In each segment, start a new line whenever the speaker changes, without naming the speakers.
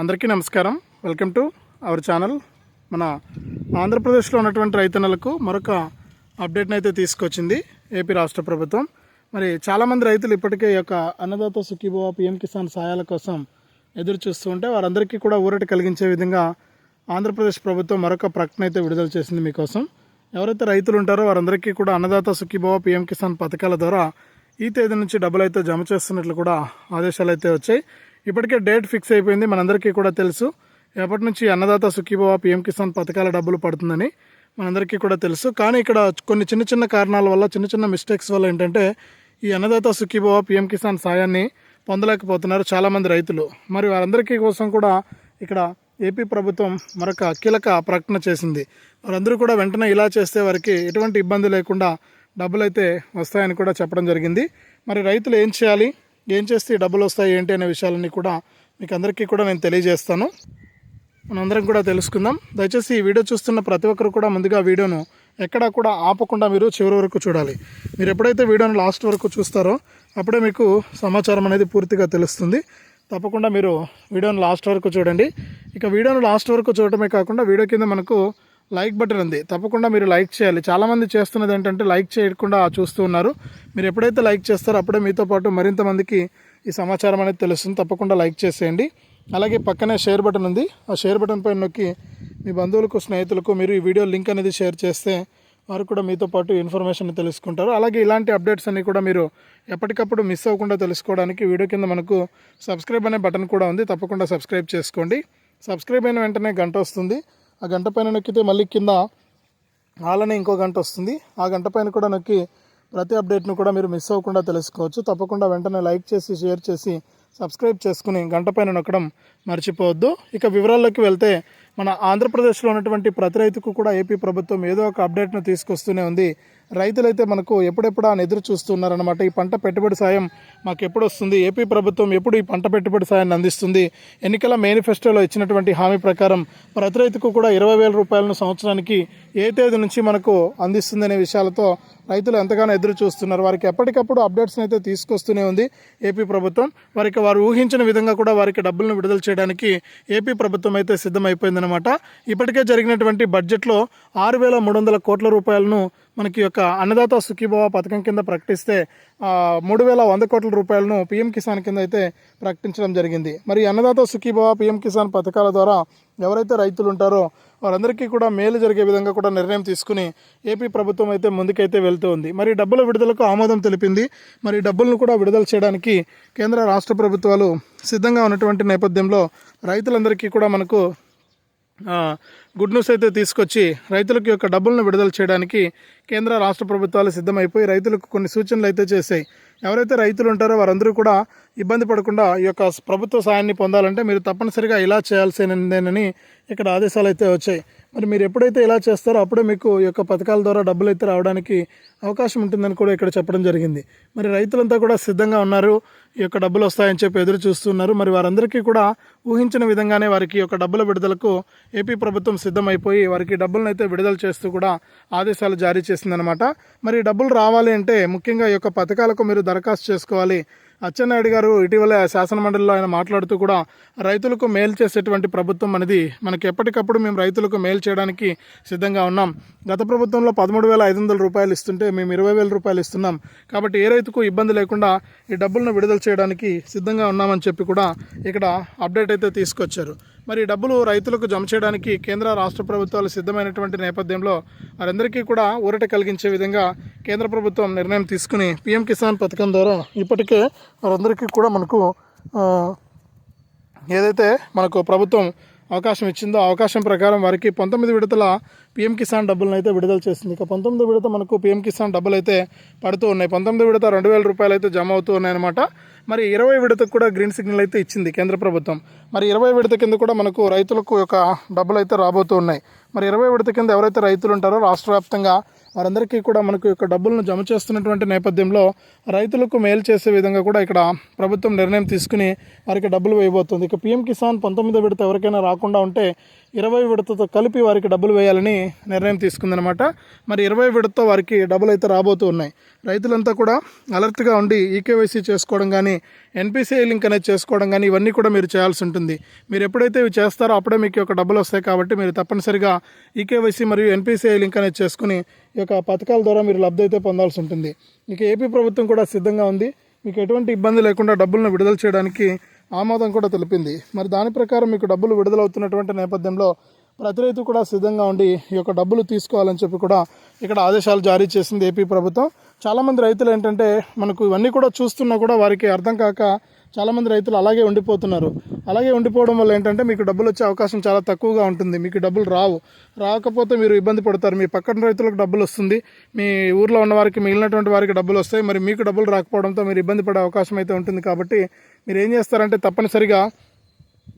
అందరికీ నమస్కారం. Welcome to our channel మన ఆంధ్రప్రదేశ్లో ఉన్నటువంటి రైతన్నలకు మరొక అప్డేట్ని అయితే తీసుకొచ్చింది ఏపీ రాష్ట్ర ప్రభుత్వం. మరి చాలామంది రైతులు ఇప్పటికే ఈ యొక్క అన్నదాత సుఖీభవ పిఎం కిసాన్ సహాయాల కోసం ఎదురు చూస్తూ ఉంటే వారందరికీ కూడా ఊరట కలిగించే విధంగా ఆంధ్రప్రదేశ్ ప్రభుత్వం మరొక ప్రకటన అయితే విడుదల చేసింది మీకోసం. ఎవరైతే రైతులు ఉంటారో వారందరికీ కూడా అన్నదాత సుఖీభవ పిఎం కిసాన్ పథకాల ద్వారా ఈ తేదీ నుంచి డబ్బులు అయితే జమ చేస్తున్నట్లు కూడా ఆదేశాలు అయితే వచ్చాయి. ఇప్పటికే డేట్ ఫిక్స్ అయిపోయింది మనందరికీ కూడా తెలుసు. ఎప్పటి నుంచి అన్నదాత సుఖీభవ పిఎం కిసాన్ పథకాల డబ్బులు పడుతుందని మనందరికీ కూడా తెలుసు. కానీ ఇక్కడ కొన్ని చిన్న చిన్న కారణాల వల్ల చిన్న చిన్న మిస్టేక్స్ వల్ల ఏంటంటే ఈ అన్నదాత సుఖీభవ పిఎం కిసాన్ సాయాన్ని పొందలేకపోతున్నారు చాలామంది రైతులు. మరి వారందరికీ కోసం కూడా ఇక్కడ ఏపీ ప్రభుత్వం మరొక కీలక ప్రకటన చేసింది. వారందరూ కూడా వెంటనే ఇలా చేస్తే వారికి ఎటువంటి ఇబ్బంది లేకుండా డబ్బులు అయితే వస్తాయని కూడా చెప్పడం జరిగింది. మరి రైతులు ఏం చేయాలి? ఏం చేస్తే డబ్బులు వస్తాయి ఏంటి అనే విషయాలన్నీ కూడా మీకు అందరికీ కూడా నేను తెలియజేస్తాను. మనందరం కూడా తెలుసుకుందాం. దయచేసి ఈ వీడియో చూస్తున్న ప్రతి ఒక్కరు కూడా ముందుగా వీడియోను ఎక్కడా కూడా ఆపకుండా మీరు చివరి వరకు చూడాలి. మీరు ఎప్పుడైతే వీడియోను లాస్ట్ వరకు చూస్తారో అప్పుడే మీకు సమాచారం అనేది పూర్తిగా తెలుస్తుంది. తప్పకుండా మీరు వీడియోను లాస్ట్ వరకు చూడండి. ఇక వీడియోను లాస్ట్ వరకు చూడటమే కాకుండా వీడియో కింద మనకు లైక్ బటన్ ఉంది. తప్పకుండా మీరు లైక్ చేయాలి. చాలామంది చేస్తున్నది ఏంటంటే లైక్ చేయకుండా చూస్తూ ఉన్నారు. మీరు ఎప్పుడైతే లైక్ చేస్తారో అప్పుడే మీతో పాటు మరింత మందికి ఈ సమాచారం అనేది తెలుస్తుంది. తప్పకుండా లైక్ చేసేయండి. అలాగే పక్కనే షేర్ బటన్ ఉంది. ఆ షేర్ బటన్ పైన నొక్కి మీ బంధువులకు స్నేహితులకు మీరు ఈ వీడియో లింక్ అనేది షేర్ చేస్తే వారు కూడా మీతో పాటు ఇన్ఫర్మేషన్ తెలుసుకుంటారు. అలాగే ఇలాంటి అప్డేట్స్ అన్నీ కూడా మీరు ఎప్పటికప్పుడు మిస్ అవ్వకుండా తెలుసుకోవడానికి వీడియో కింద మనకు సబ్స్క్రైబ్ అనే బటన్ కూడా ఉంది. తప్పకుండా సబ్స్క్రైబ్ చేసుకోండి. సబ్స్క్రైబ్ అయిన వెంటనే గంట వస్తుంది. ఆ గంట పైన నొక్కితే మళ్ళీ కింద అలానే ఇంకో గంట వస్తుంది. ఆ గంట పైన కూడా నొక్కి ప్రతి అప్డేట్ను కూడా మీరు మిస్ అవ్వకుండా తెలుసుకోవచ్చు. తప్పకుండా వెంటనే లైక్ చేసి షేర్ చేసి సబ్స్క్రైబ్ చేసుకుని గంట పైన నొక్కడం మర్చిపోవద్దు. ఇక వివరాల్లోకి వెళ్తే మన ఆంధ్రప్రదేశ్లో ఉన్నటువంటి ప్రతి రైతుకు కూడా ఏపీ ప్రభుత్వం ఏదో ఒక అప్డేట్ను తీసుకొస్తూనే ఉంది. రైతులైతే మనకు ఎప్పుడెప్పుడు అని ఎదురు చూస్తున్నారనమాట ఈ పంట పెట్టుబడి సాయం మాకు ఎప్పుడు వస్తుంది ఏపీ ప్రభుత్వం ఎప్పుడు ఈ పంట పెట్టుబడి సాయాన్ని అందిస్తుంది? ఎన్నికల మేనిఫెస్టోలో ఇచ్చినటువంటి హామీ ప్రకారం ప్రతి రైతుకు కూడా ఇరవై వేల రూపాయలను సంవత్సరానికి ఏ తేదీ నుంచి మనకు అందిస్తుంది అనే విషయాలతో రైతులు ఎంతగానో ఎదురు చూస్తున్నారు. వారికి ఎప్పటికప్పుడు అప్డేట్స్ అయితే తీసుకొస్తూనే ఉంది ఏపీ ప్రభుత్వం. వారికి వారు ఊహించిన విధంగా కూడా వారికి డబ్బులను విడుదల చేయడానికి ఏపీ ప్రభుత్వం అయితే సిద్ధమైపోయిందనమాట ఇప్పటికే జరిగినటువంటి బడ్జెట్లో ఆరు వేల మూడు వందల కోట్ల రూపాయలను మనకి యొక్క అన్నదాత సుఖీభవ పథకం కింద ప్రకటిస్తే మూడు వేల వంద కోట్ల రూపాయలను పీఎం కిసాన్ కింద అయితే ప్రకటించడం జరిగింది. మరి అన్నదాత సుఖీభవ పీఎం కిసాన్ పథకాల ద్వారా ఎవరైతే రైతులు ఉంటారో వారందరికీ కూడా మేలు జరిగే విధంగా కూడా నిర్ణయం తీసుకుని ఏపీ ప్రభుత్వం అయితే ముందుకైతే వెళ్తూ ఉంది. మరి డబ్బుల విడుదలకు ఆమోదం తెలిపింది. మరి డబ్బులను కూడా విడుదల చేయడానికి కేంద్ర రాష్ట్ర ప్రభుత్వాలు సిద్ధంగా ఉన్నటువంటి నేపథ్యంలో రైతులందరికీ కూడా మనకు గుడ్ న్యూస్ అయితే తీసుకొచ్చి రైతులకు యొక్క డబ్బులను విడుదల చేయడానికి కేంద్ర రాష్ట్ర ప్రభుత్వాలు సిద్ధమైపోయి రైతులకు కొన్ని సూచనలు అయితే చేశాయి. ఎవరైతే రైతులు ఉంటారో వారందరూ కూడా ఇబ్బంది పడకుండా ఈ యొక్క ప్రభుత్వ సాయాన్ని పొందాలంటే మీరు తప్పనిసరిగా ఇలా చేయాల్సిందేనని ఇక్కడ ఆదేశాలు అయితే వచ్చాయి. మరి మీరు ఎప్పుడైతే ఇలా చేస్తారో అప్పుడే మీకు ఈ యొక్క పథకాల ద్వారా డబ్బులు అయితే రావడానికి అవకాశం ఉంటుందని కూడా ఇక్కడ చెప్పడం జరిగింది. మరి రైతులంతా కూడా సిద్ధంగా ఉన్నారు. ఈ యొక్క డబ్బులు వస్తాయని చెప్పి ఎదురు చూస్తున్నారు. మరి వారందరికీ కూడా ఊహించిన విధంగానే వారికి యొక్క డబ్బుల విడుదలకు ఏపీ ప్రభుత్వం సిద్ధమైపోయి వారికి డబ్బులను అయితే విడుదల చేస్తూ కూడా ఆదేశాలు జారీ చేసిందనమాట మరి డబ్బులు రావాలి అంటే ముఖ్యంగా ఈ యొక్క పథకాలకు మీరు దరఖాస్తు చేసుకోవాలి. అచ్చెన్నాయుడు గారు ఇటీవల శాసనమండలిలో ఆయన మాట్లాడుతూ కూడా రైతులకు మేలు చేసేటువంటి ప్రభుత్వం అనేది మనకి ఎప్పటికప్పుడు మేము రైతులకు మేలు చేయడానికి సిద్ధంగా ఉన్నాం. గత ప్రభుత్వంలో పదమూడు వేల ఐదు వందల రూపాయలు ఇస్తుంటే మేము ఇరవై వేల రూపాయలు ఇస్తున్నాం. కాబట్టి ఏ రైతుకు ఇబ్బంది లేకుండా ఈ డబ్బులను విడుదల చేయడానికి సిద్ధంగా ఉన్నామని చెప్పి కూడా ఇక్కడ అప్డేట్ అయితే తీసుకొచ్చారు. మరి డబ్బులు రైతులకు జమ చేయడానికి కేంద్ర రాష్ట్ర ప్రభుత్వాలు సిద్ధమైనటువంటి నేపథ్యంలో వారందరికీ కూడా ఊరట కలిగించే విధంగా కేంద్ర ప్రభుత్వం నిర్ణయం తీసుకుని పిఎం కిసాన్ పథకం ద్వారా ఇప్పటికే వారందరికీ కూడా మనకు ఏదైతే మనకు ప్రభుత్వం అవకాశం ఇచ్చిందో అవకాశం ప్రకారం వారికి పంతొమ్మిది విడతల పిఎం కిసాన్ డబ్బులను అయితే విడుదల చేసింది. ఇక పంతొమ్మిది విడత మనకు పిఎం కిసాన్ డబ్బులు అయితే పడుతూ ఉన్నాయి. పంతొమ్మిది విడత రెండు వేల రూపాయలు అయితే జమ అవుతూ ఉన్నాయన్నమాట. మరి ఇరవై విడతకు కూడా గ్రీన్ సిగ్నల్ అయితే ఇచ్చింది కేంద్ర ప్రభుత్వం. మరి ఇరవై విడత కింద కూడా మనకు రైతులకు యొక్క డబ్బులు అయితే రాబోతూ ఉన్నాయి. మరి ఇరవై విడత కింద ఎవరైతే రైతులు ఉంటారో రాష్ట్ర వ్యాప్తంగా వారందరికీ కూడా మనకు యొక్క డబ్బులను జమ చేస్తున్నటువంటి నేపథ్యంలో రైతులకు మేలు చేసే విధంగా కూడా ఇక్కడ ప్రభుత్వం నిర్ణయం తీసుకుని వారికి డబ్బులు వేయబోతుంది. ఇక పీఎం కిసాన్ పంతొమ్మిదో విడత ఎవరికైనా రాకుండా ఉంటే ఇరవై విడతతో కలిపి వారికి డబ్బులు వేయాలని నిర్ణయం తీసుకుందనమాట మరి ఇరవై విడతతో వారికి డబ్బులు అయితే రాబోతూ ఉన్నాయి. రైతులంతా కూడా అలర్ట్గా ఉండి ఈకేవైసీ చేసుకోవడం కానీ ఎన్పిసిఐ లింక్ అనేది చేసుకోవడం కానీ ఇవన్నీ కూడా మీరు చేయాల్సి ఉంటుంది. మీరు ఎప్పుడైతే ఇవి చేస్తారో అప్పుడే మీకు యొక్క డబ్బులు వస్తాయి కాబట్టి మీరు తప్పనిసరిగా ఈకేవైసీ మరియు ఎన్పిసిఐ లింక్ అనేది చేసుకుని ఈ యొక్క పథకాల ద్వారా మీరు లబ్ధి అయితే పొందాల్సి ఉంటుంది. ఇక ఏపీ ప్రభుత్వం కూడా సిద్ధంగా ఉంది. మీకు ఎటువంటి ఇబ్బంది లేకుండా డబ్బులను విడుదల చేయడానికి ఆమోదం కూడా తెలిపింది. మరి దాని ప్రకారం మీకు డబ్బులు విడుదలవుతున్నటువంటి నేపథ్యంలో ప్రతి రైతు కూడా సిద్ధంగా ఉండి ఈ యొక్క డబ్బులు తీసుకోవాలని చెప్పి కూడా ఇక్కడ ఆదేశాలు జారీ చేసింది ఏపీ ప్రభుత్వం. చాలామంది రైతులు ఏంటంటే మనకు ఇవన్నీ కూడా చూస్తున్నా కూడా వారికి అర్థం కాక చాలామంది రైతులు అలాగే ఉండిపోతున్నారు. అలాగే ఉండిపోవడం వల్ల ఏంటంటే మీకు డబ్బులు వచ్చే అవకాశం చాలా తక్కువగా ఉంటుంది. మీకు డబ్బులు రావు. రాకపోతే మీరు ఇబ్బంది పడతారు. మీ పక్కన రైతులకు డబ్బులు వస్తుంది. మీ ఊర్లో ఉన్న వారికి మిగిలినటువంటి వారికి డబ్బులు వస్తాయి. మరి మీకు డబ్బులు రాకపోవడంతో మీరు ఇబ్బంది పడే అవకాశం అయితే ఉంటుంది కాబట్టి మీరు ఏం చేస్తారంటే తప్పనిసరిగా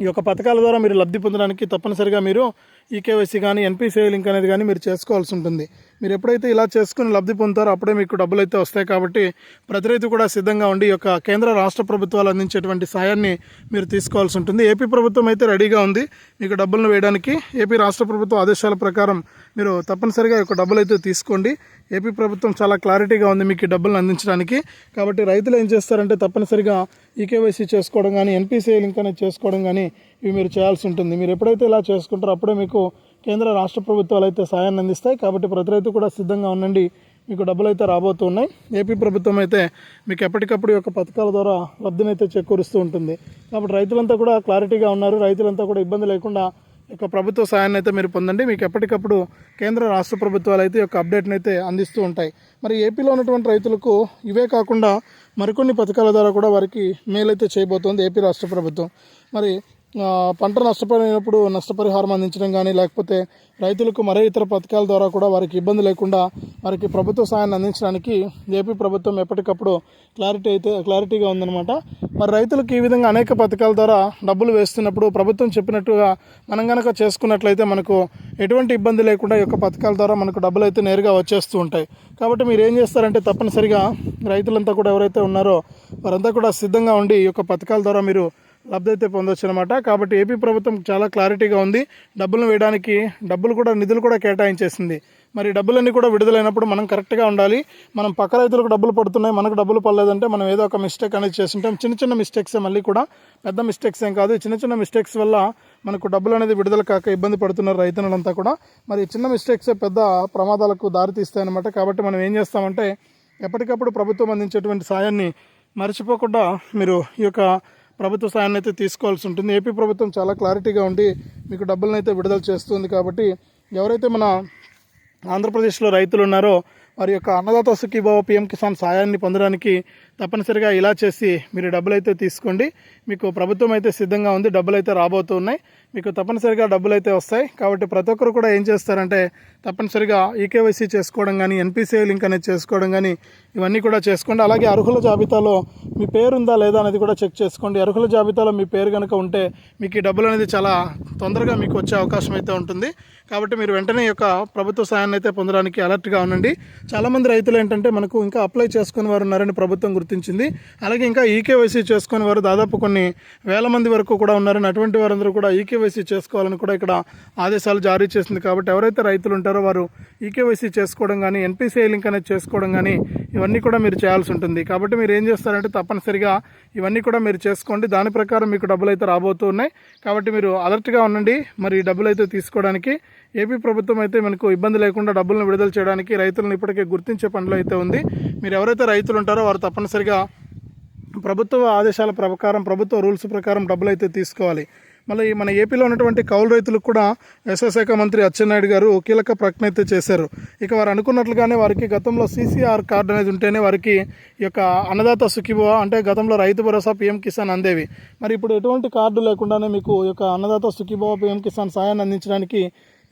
ఈ యొక్క పథకాల ద్వారా మీరు లబ్ధి పొందడానికి తప్పనిసరిగా మీరు ఈకేవైసీ కానీ ఎన్పిసిఐ లింక్ అనేది కానీ మీరు చేసుకోవాల్సి ఉంటుంది. మీరు ఎప్పుడైతే ఇలా చేసుకుని లబ్ధి పొందుతారో అప్పుడే మీకు డబ్బులు అయితే వస్తాయి కాబట్టి ప్రతి రైతు కూడా సిద్ధంగా ఉండి ఈ యొక్క కేంద్ర రాష్ట్ర ప్రభుత్వాలు అందించేటువంటి సాయాన్ని మీరు తీసుకోవాల్సి ఉంటుంది. ఏపీ ప్రభుత్వం అయితే రెడీగా ఉంది మీకు డబ్బులను వేయడానికి. ఏపీ రాష్ట్ర ప్రభుత్వ ఆదేశాల ప్రకారం మీరు తప్పనిసరిగా ఒక యొక్క డబ్బులు అయితే తీసుకోండి. ఏపీ ప్రభుత్వం చాలా క్లారిటీగా ఉంది మీకు ఈ డబ్బులను అందించడానికి. కాబట్టి రైతులు ఏం చేస్తారంటే తప్పనిసరిగా ఈకేవైసీ చేసుకోవడం కానీ ఎన్పిసిఐ లింక్ అనేది చేసుకోవడం కానీ ఇవి మీరు చేయాల్సి ఉంటుంది. మీరు ఎప్పుడైతే ఇలా చేసుకుంటారో అప్పుడే మీకు కేంద్ర రాష్ట్ర ప్రభుత్వాలు అయితే సాయాన్ని అందిస్తాయి. కాబట్టి ప్రతి రైతు కూడా సిద్ధంగా ఉండండి. మీకు డబ్బులు అయితే రాబోతున్నాయి ఏపీ ప్రభుత్వం అయితే మీకు ఎప్పటికప్పుడు యొక్క పథకాల ద్వారా లబ్ధిని అయితే చేకూరుస్తూ ఉంటుంది. కాబట్టి రైతులంతా కూడా క్లారిటీగా ఉన్నారు. రైతులంతా కూడా ఇబ్బంది లేకుండా యొక్క ప్రభుత్వ సాయాన్ని అయితే మీరు పొందండి. మీకు ఎప్పటికప్పుడు కేంద్ర రాష్ట్ర ప్రభుత్వాలు అయితే యొక్క అప్డేట్ని అయితే అందిస్తూ ఉంటాయి. మరి ఏపీలో ఉన్నటువంటి రైతులకు ఇవే కాకుండా మరికొన్ని పథకాల ద్వారా కూడా వారికి మేలైతే చేయబోతోంది ఏపీ రాష్ట్ర ప్రభుత్వం. మరి పంట నష్టపోయినప్పుడు నష్టపరిహారం అందించడం కానీ లేకపోతే రైతులకు మరే ఇతర పథకాల ద్వారా కూడా వారికి ఇబ్బంది లేకుండా వారికి ప్రభుత్వ సాయాన్ని అందించడానికి ఏపీ ప్రభుత్వం ఎప్పటికప్పుడు క్లారిటీ అయితే క్లారిటీగా ఉందన్నమాట. మరి రైతులకు ఈ విధంగా అనేక పథకాల ద్వారా డబ్బులు వేస్తున్నప్పుడు ప్రభుత్వం చెప్పినట్టుగా మనం కనుక చేసుకున్నట్లయితే మనకు ఎటువంటి ఇబ్బంది లేకుండా ఈ యొక్క పథకాల ద్వారా మనకు డబ్బులు అయితే నేరుగా వచ్చేస్తూ ఉంటాయి. కాబట్టి మీరు ఏం చేస్తారంటే తప్పనిసరిగా రైతులంతా కూడా ఎవరైతే ఉన్నారో వారంతా కూడా సిద్ధంగా ఉండి ఈ యొక్క పథకాల ద్వారా మీరు లబ్ధి అయితే పొందొచ్చు అనమాట కాబట్టి ఏపీ ప్రభుత్వం చాలా క్లారిటీగా ఉంది. డబ్బులను వేయడానికి డబ్బులు కూడా నిధులు కూడా కేటాయించేసింది. మరి డబ్బులన్నీ కూడా విడుదలైనప్పుడు మనం కరెక్ట్గా ఉండాలి. మనం పక్క రైతులకు డబ్బులు పడుతున్నాయి మనకు డబ్బులు పడలేదంటే మనం ఏదో ఒక మిస్టేక్ అనేది చేస్తుంటాం. చిన్న చిన్న మిస్టేక్స్ మళ్ళీ కూడా. పెద్ద మిస్టేక్స్ ఏం కాదు. చిన్న చిన్న మిస్టేక్స్ వల్ల మనకు డబ్బులు అనేది విడుదల కాక ఇబ్బంది పడుతున్నారు రైతులంతా కూడా. మరి చిన్న మిస్టేక్స్ పెద్ద ప్రమాదాలకు దారితీస్తాయన్నమాట. కాబట్టి మనం ఏం చేస్తామంటే ఎప్పటికప్పుడు ప్రభుత్వం అందించేటువంటి సాయాన్ని మర్చిపోకుండా మీరు ఈ యొక్క ప్రభుత్వ సాయాన్ని అయితే తీసుకోవాల్సి ఉంటుంది. ఏపీ ప్రభుత్వం చాలా క్లారిటీగా ఉండి మీకు డబ్బులను అయితే విడుదల చేస్తుంది కాబట్టి ఎవరైతే మన ఆంధ్రప్రదేశ్లో రైతులు ఉన్నారో వారి యొక్క అన్నదాత సుఖీభావ పిఎం కిసాన్ సాయాన్ని పొందడానికి తప్పనిసరిగా ఇలా చేసి మీరు డబ్బులు అయితే తీసుకోండి. మీకు ప్రభుత్వం అయితే సిద్ధంగా ఉంది. డబ్బులు అయితే రాబోతున్నాయి మీకు తప్పనిసరిగా డబ్బులు అయితే వస్తాయి. కాబట్టి ప్రతి ఒక్కరు కూడా ఏం చేస్తారంటే తప్పనిసరిగా ఈకేవైసీ చేసుకోవడం కానీ ఎన్పిసిఐ లింక్ అనేది చేసుకోవడం కానీ ఇవన్నీ కూడా చేసుకోండి. అలాగే అర్హుల జాబితాలో మీ పేరు ఉందా లేదా అనేది కూడా చెక్ చేసుకోండి. అర్హుల జాబితాలో మీ పేరు కనుక ఉంటే మీకు ఈ డబ్బులు అనేది చాలా తొందరగా మీకు వచ్చే అవకాశం అయితే ఉంటుంది. కాబట్టి మీరు వెంటనే యొక్క ప్రభుత్వ సాయాన్ని అయితే పొందడానికి అలర్ట్గా ఉండండి. చాలామంది రైతులు ఏంటంటే మనకు ఇంకా అప్లై చేసుకుని వారు ఉన్నారని ప్రభుత్వం గుర్తించింది. అలాగే ఇంకా ఈకేవైసీ చేసుకుని వారు దాదాపు కొన్ని వేల మంది వరకు కూడా ఉన్నారని అటువంటి వారందరూ కూడా ఈకేవైసీ చేసుకోవాలని కూడా ఇక్కడ ఆదేశాలు జారీ చేసింది. కాబట్టి ఎవరైతే రైతులు ఉంటారో వారు ఈకేవైసీ చేసుకోవడం కానీ ఎన్పిసిఐ లింక్ అనేది చేసుకోవడం కానీ ఇవన్నీ కూడా మీరు చేయాల్సి ఉంటుంది. కాబట్టి మీరు ఏం చేస్తారంటే తప్పనిసరిగా ఇవన్నీ కూడా మీరు చేసుకోండి. దాని ప్రకారం మీకు డబ్బులు అయితే రాబోతున్నాయి కాబట్టి మీరు అలర్ట్గా ఉండండి. మరి డబ్బులు అయితే తీసుకోవడానికి ఏపీ ప్రభుత్వం అయితే మనకు ఇబ్బంది లేకుండా డబ్బులను విడుదల చేయడానికి రైతులను ఇప్పటికే గుర్తించే పనిలో అయితే ఉంది. మీరు ఎవరైతే రైతులు ఉంటారో వారు తప్పనిసరిగా ప్రభుత్వ ఆదేశాల ప్రకారం ప్రభుత్వ రూల్స్ ప్రకారం డబ్బులు అయితే తీసుకోవాలి. మళ్ళీ మన ఏపీలో ఉన్నటువంటి కౌలు రైతులకు కూడా వ్యవసాయ శాఖ మంత్రి అచ్చెన్నాయుడు గారు కీలక ప్రకటన అయితే చేశారు. ఇక వారు అనుకున్నట్లుగానే వారికి గతంలో సీసీఆర్ కార్డు అనేది ఉంటేనే వారికి ఈ యొక్క అన్నదాత సుఖీభవ అంటే గతంలో రైతు భరోసా పీఎం కిసాన్ అందేవి. మరి ఇప్పుడు ఎటువంటి కార్డు లేకుండానే మీకు ఈ యొక్క అన్నదాత సుఖీభవ పీఎం కిసాన్ సాయాన్ని అందించడానికి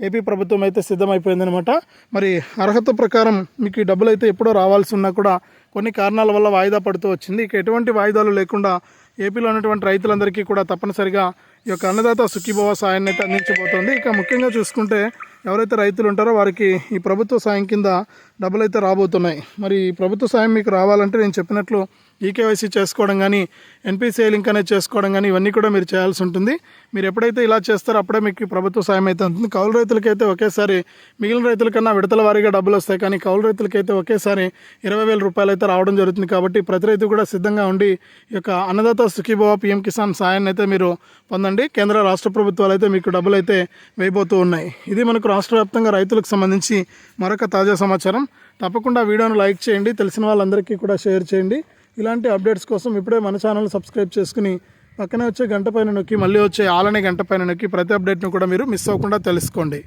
ఏపీ ప్రభుత్వం అయితే సిద్ధమైపోయిందనమాట మరి అర్హత ప్రకారం మీకు ఈ డబ్బులు అయితే ఎప్పుడో రావాల్సి ఉన్నా కూడా కొన్ని కారణాల వల్ల వాయిదా పడుతూ వచ్చింది. ఇక ఎటువంటి వాయిదాలు లేకుండా ఏపీలో ఉన్నటువంటి రైతులందరికీ కూడా తప్పనిసరిగా ఈ యొక్క అన్నదాత సుఖీభవ సాయాన్ని అయితే అందించబోతోంది. ఇక ముఖ్యంగా చూసుకుంటే ఎవరైతే రైతులు ఉంటారో వారికి ఈ ప్రభుత్వ సాయం కింద డబ్బులు అయితే రాబోతున్నాయి. మరి ఈ ప్రభుత్వ సాయం మీకు రావాలంటే నేను చెప్పినట్లు ఈకేవైసీ చేసుకోవడం కానీ ఎన్పిసిఐ లింక్ అనేది చేసుకోవడం కానీ ఇవన్నీ కూడా మీరు చేయాల్సి ఉంటుంది. మీరు ఎప్పుడైతే ఇలా చేస్తారో అప్పుడే మీకు ప్రభుత్వ సాయం అయితే ఉంటుంది. కౌలు రైతులకైతే ఒకేసారి మిగిలిన రైతుల కన్నా విడతల వారీగా డబ్బులు వస్తాయి. కానీ కౌలు రైతులకైతే ఒకేసారి ఇరవై వేల రూపాయలు అయితే రావడం జరుగుతుంది కాబట్టి ప్రతి రైతు కూడా సిద్ధంగా ఉండి ఈ యొక్క అన్నదాత సుఖీభవ పిఎం కిసాన్ సాయాన్ని అయితే మీరు పొందండి. కేంద్ర రాష్ట్ర ప్రభుత్వాలు అయితే మీకు డబ్బులు అయితే వేయబోతూ ఉన్నాయి. ఇది మనకు రాష్ట్ర వ్యాప్తంగా రైతులకు సంబంధించి మరొక తాజా సమాచారం. తప్పకుండా వీడియోను లైక్ చేయండి. తెలిసిన వాళ్ళందరికీ కూడా షేర్ చేయండి. ఇలాంటి అప్డేట్స్ కోసం ఇప్పుడే మన ఛానల్ సబ్స్క్రైబ్ చేసుకుని పక్కనే వచ్చే గంట పైన నొక్కి మళ్ళీ వచ్చే ఆలనే గంట పైన నొక్కి ప్రతి అప్డేట్ను కూడా మీరు మిస్ అవ్వకుండా తెలుసుకోండి.